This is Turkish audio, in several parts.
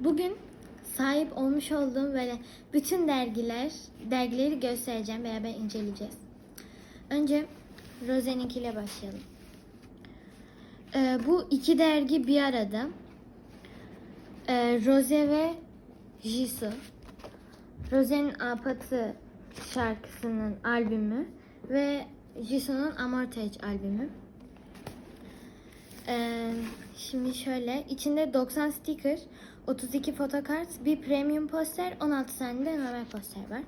Bugün sahip olmuş olduğum böyle bütün dergiler, dergileri göstereceğim. Beraber inceleyeceğiz. Önce Rose'ninkiyle başlayalım. Ee, bu iki dergi bir arada. Ee, Rose ve Jisoo. Rose'nin Apatı şarkısının albümü ve Jisoo'nun Amortage albümü. Ee, şimdi şöyle içinde 90 sticker, 32 fotokart, bir premium poster, 16 tane de normal poster var.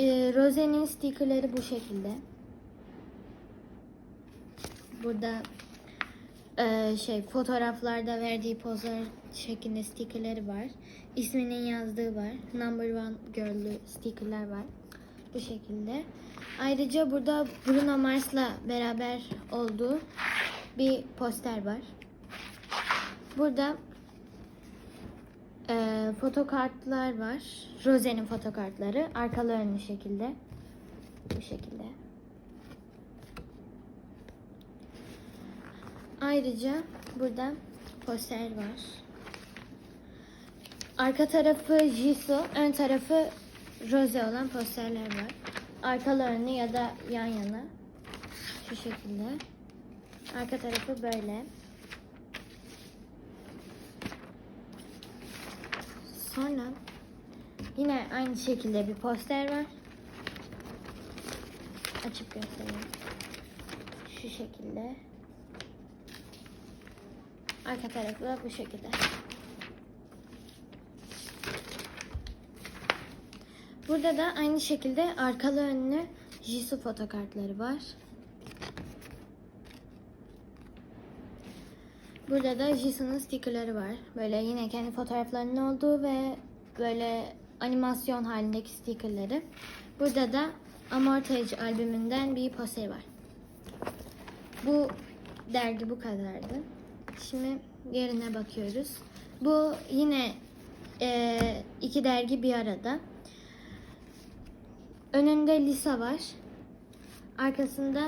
Ee, Rose'nin stickerleri bu şekilde. Burada e, şey fotoğraflarda verdiği pozlar şeklinde stickerleri var. İsminin yazdığı var. Number one girl'lü stickerler var. Bu şekilde. Ayrıca burada Bruno Mars'la beraber olduğu bir poster var. Burada e, fotokartlar var. Rose'nin fotokartları. Arkalı önlü şekilde. Bu şekilde. Ayrıca burada poster var. Arka tarafı Jisoo, ön tarafı Rose olan posterler var. Arkalı önlü ya da yan yana. Şu şekilde. Arka tarafı böyle. Sonra yine aynı şekilde bir poster var. Açıp göstereyim. Şu şekilde. Arka tarafı da bu şekilde. Burada da aynı şekilde arkalı önlü Jisoo fotokartları var. Burada da Jisoo'nun stickerları var. Böyle yine kendi fotoğraflarının olduğu ve böyle animasyon halindeki stickerları. Burada da Amortage albümünden bir poster var. Bu dergi bu kadardı. Şimdi yerine bakıyoruz. Bu yine e, iki dergi bir arada. Önünde Lisa var. Arkasında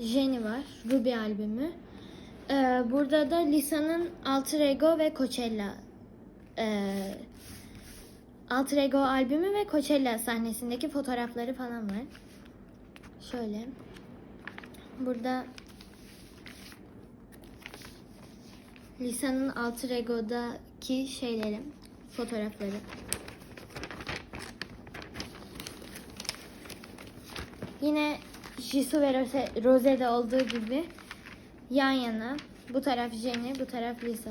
Jenny var. Ruby albümü. Ee, burada da Lisa'nın Alter Ego ve Coachella e, Alter Ego albümü ve Coachella sahnesindeki fotoğrafları falan var. Şöyle. Burada Lisa'nın Alter Ego'daki şeyleri, fotoğrafları. Yine Jisoo ve Rose, Rose'de olduğu gibi yan yana. Bu taraf Jenny, bu taraf Lisa.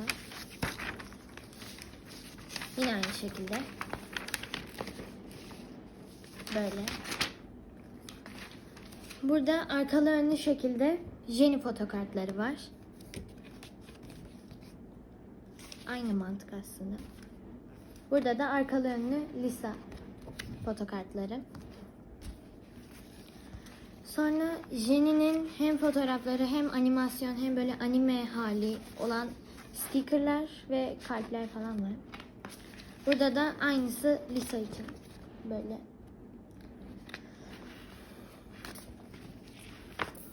Yine aynı şekilde. Böyle. Burada arkalı önlü şekilde Jenny fotokartları var. Aynı mantık aslında. Burada da arkalı önlü Lisa fotokartları. Sonra Jenny'nin hem fotoğrafları hem animasyon hem böyle anime hali olan stickerlar ve kalpler falan var. Burada da aynısı Lisa için. Böyle.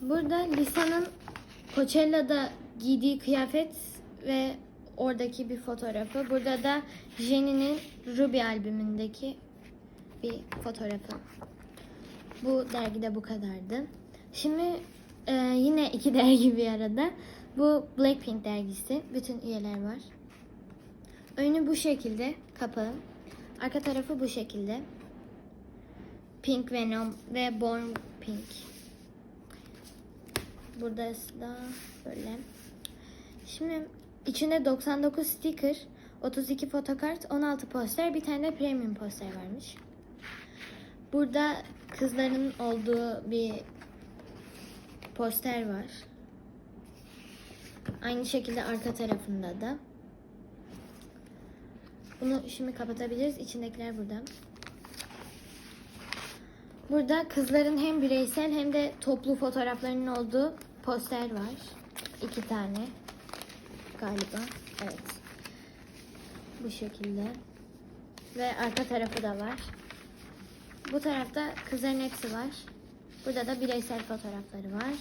Burada Lisa'nın Coachella'da giydiği kıyafet ve oradaki bir fotoğrafı. Burada da Jenny'nin Ruby albümündeki bir fotoğrafı. Bu dergide bu kadardı. Şimdi e, yine iki dergi bir arada. Bu Blackpink dergisi. Bütün üyeler var. Önü bu şekilde kapalı. Arka tarafı bu şekilde. Pink Venom ve Born Pink. Burada da böyle. Şimdi içinde 99 sticker, 32 fotokart, 16 poster, bir tane de premium poster varmış. Burada kızların olduğu bir poster var. Aynı şekilde arka tarafında da. Bunu şimdi kapatabiliriz. İçindekiler burada. Burada kızların hem bireysel hem de toplu fotoğraflarının olduğu poster var. İki tane galiba. Evet. Bu şekilde. Ve arka tarafı da var. Bu tarafta kızların hepsi var. Burada da bireysel fotoğrafları var.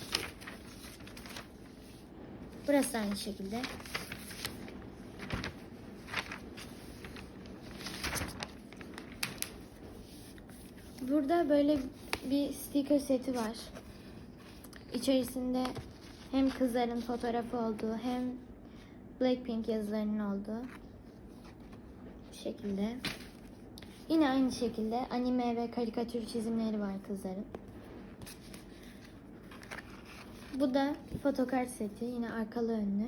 Burası da aynı şekilde. Burada böyle bir sticker seti var. İçerisinde hem kızların fotoğrafı olduğu hem Blackpink yazılarının olduğu bu şekilde. Yine aynı şekilde anime ve karikatür çizimleri var kızların. Bu da fotokart seti. Yine arkalı önlü.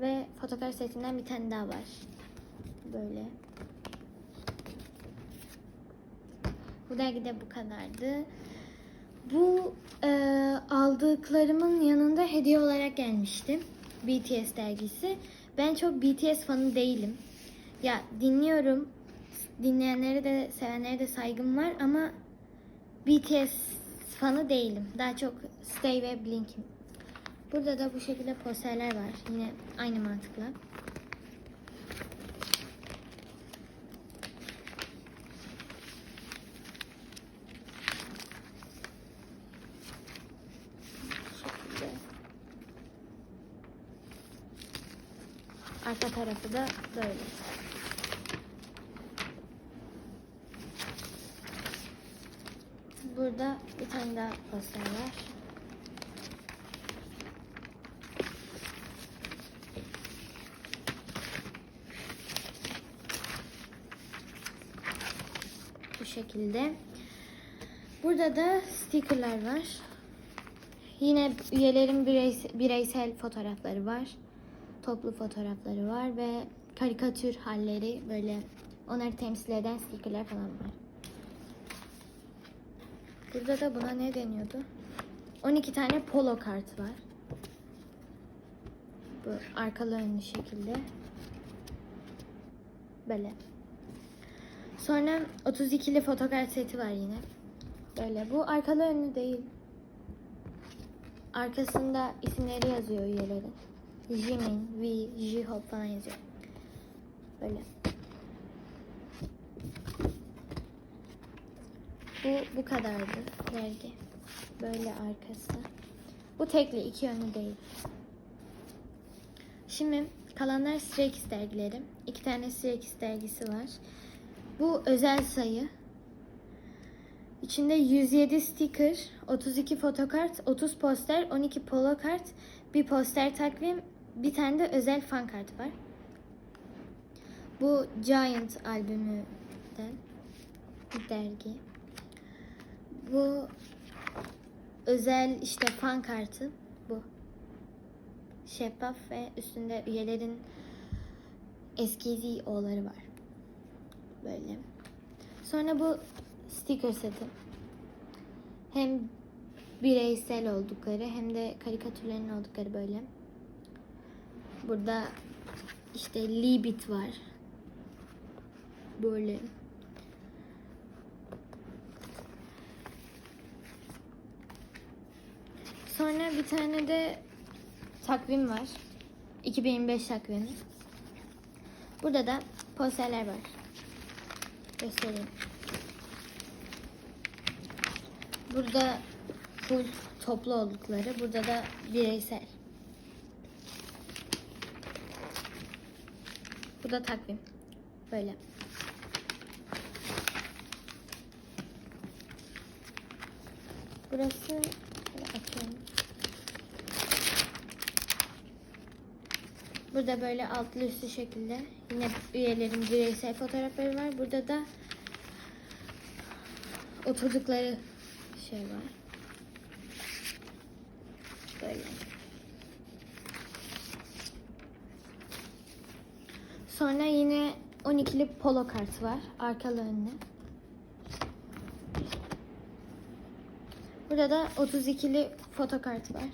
Ve fotokart setinden bir tane daha var. Böyle. Bu dergide bu kadardı. Bu e, aldıklarımın yanında hediye olarak gelmişti. BTS dergisi. Ben çok BTS fanı değilim. Ya dinliyorum. Dinleyenlere de sevenlere de saygım var ama BTS fanı değilim. Daha çok Stay ve Blink'im. Burada da bu şekilde posterler var. Yine aynı mantıkla. Arka tarafı da böyle. Burada bir tane daha poster var. Bu şekilde. Burada da stickerlar var. Yine üyelerin bireysel, bireysel fotoğrafları var. Toplu fotoğrafları var ve karikatür halleri böyle onları temsil eden stickerlar falan var. Burada da buna ne deniyordu? 12 tane polo kart var. Bu arkalı önlü şekilde. Böyle. Sonra 32'li fotokart seti var yine. Böyle. Bu arkalı önlü değil. Arkasında isimleri yazıyor üyelerin. Jimin, V, J-Hope falan yazıyor. Böyle. Bu bu kadardı dergi. Böyle arkası. Bu tekli, iki yönlü değil. Şimdi kalanlar Stray Kids dergileri. İki tane Stray Kids dergisi var. Bu özel sayı. İçinde 107 sticker, 32 fotokart, 30 poster, 12 polo kart, bir poster takvim, bir tane de özel fan kartı var. Bu Giant albümünden bir dergi. Bu özel işte fan kartı bu. Şeffaf ve üstünde üyelerin eski oğulları var. Böyle. Sonra bu sticker seti. Hem bireysel oldukları hem de karikatürlerin oldukları böyle. Burada işte Libit var. Böyle. Sonra bir tane de takvim var. 2025 takvimi. Burada da posterler var. Göstereyim. Burada full toplu oldukları. Burada da bireysel. Bu da takvim. Böyle. Burası açıyorum. Burada böyle altlı üstü şekilde yine üyelerin bireysel fotoğrafları var. Burada da oturdukları şey var. Böyle. Sonra yine 12'li polo kart var. Arkalı önlü. Burada da 32'li fotokart var.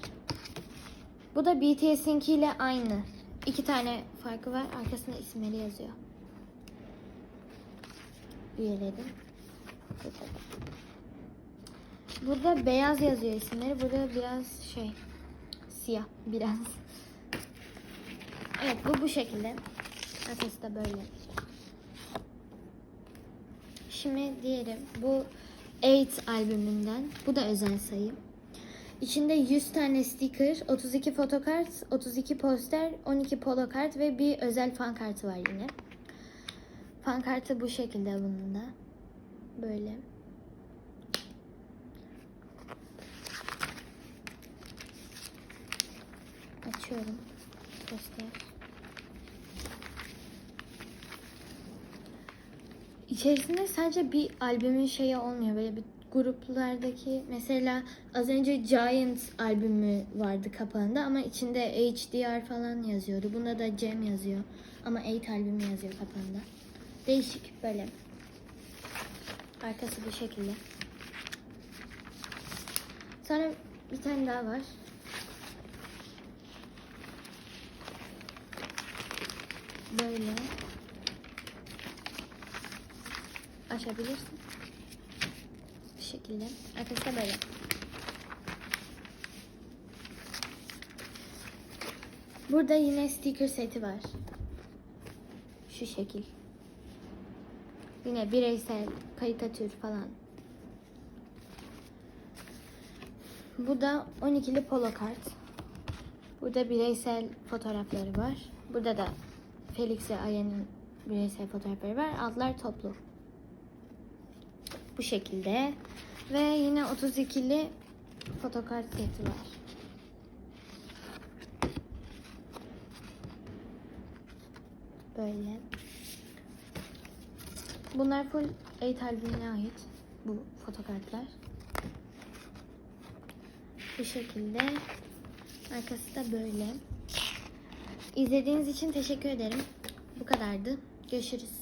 Bu da BTS'inki ile aynı. İki tane farkı var. Arkasında isimleri yazıyor. Üyeleri. Burada beyaz yazıyor isimleri. Burada biraz şey siyah biraz. Evet bu bu şekilde. Arkası da böyle. Şimdi diğeri bu 8 albümünden. Bu da özel sayı. İçinde 100 tane sticker, 32 fotokart, 32 poster, 12 polo kart ve bir özel fan kartı var yine. Fan kartı bu şekilde bunun da. Böyle. Açıyorum. Göster. İçerisinde sadece bir albümün şeyi olmuyor. Böyle bir gruplardaki mesela az önce Giant albümü vardı kapağında ama içinde HDR falan yazıyordu. Bunda da Cem yazıyor. Ama 8 albümü yazıyor kapağında. Değişik böyle. Arkası bu şekilde. Sonra bir tane daha var. Böyle. Açabilirsin. Bu şekilde. Arkası da böyle. Burada yine sticker seti var. Şu şekil. Yine bireysel karikatür falan. Bu da 12'li polo kart. Burada bireysel fotoğrafları var. Burada da Felix ve Aya'nın bireysel fotoğrafları var. Altlar toplu. Bu şekilde. Ve yine 32'li fotokart seti var. Böyle. Bunlar full 8 albümüne ait bu fotokartlar. Bu şekilde. Arkası da böyle. İzlediğiniz için teşekkür ederim. Bu kadardı. Görüşürüz.